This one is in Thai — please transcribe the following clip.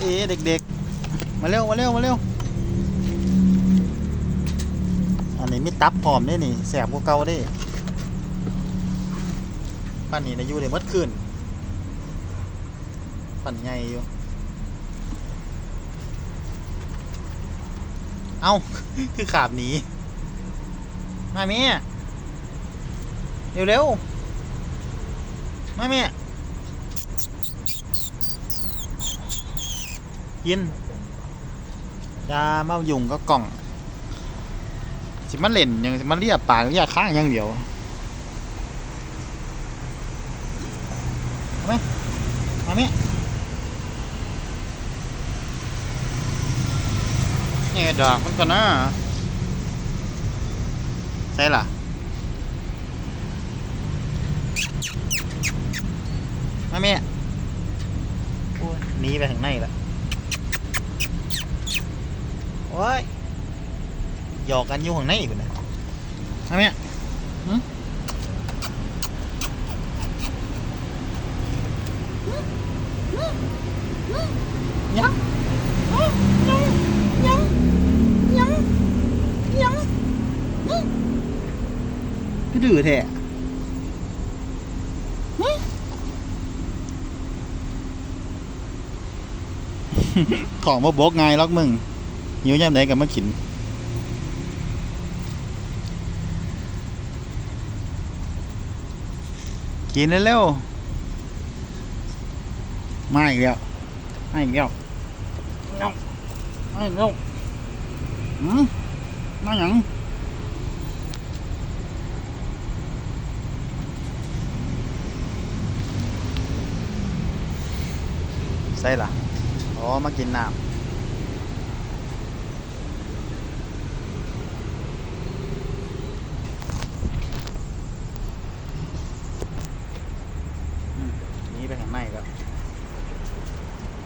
เอเด็กๆ มาเร็วมาเร็วมาเร็วอันนี้มีตับพร้อมได้นี่แสบกว่าเก่าได้ปั่นนี้นะอยู่ได้มดคืนปั่นใหญ่อยู่เอาคือขาบหนีมาเมียเร็วเร็วๆมาเมีย ยินยาเมายุงก็กล่อง สิมันเล่นย่างสิมันเรียกปากเรียกข้างอย่างเดียวมาไหมมาไหมนี่ยดอกมันก็น่าใช่ล่ะมาแม่โอ้ยหนีไปทางในละ โอ้ยหยอกกันอยู่ข้างในอีกนะทำไมอะหึยังยังยังยังยังก็ดื้อแท้ของมาบกไงล็อกมึง หิวยามไหนกับมากินกินเร็วๆมาอีกแล้วมาอีกแล้วเอามาอีกแล้วหืมมาหยังใส่ล่ะอ๋อมากินน้ำ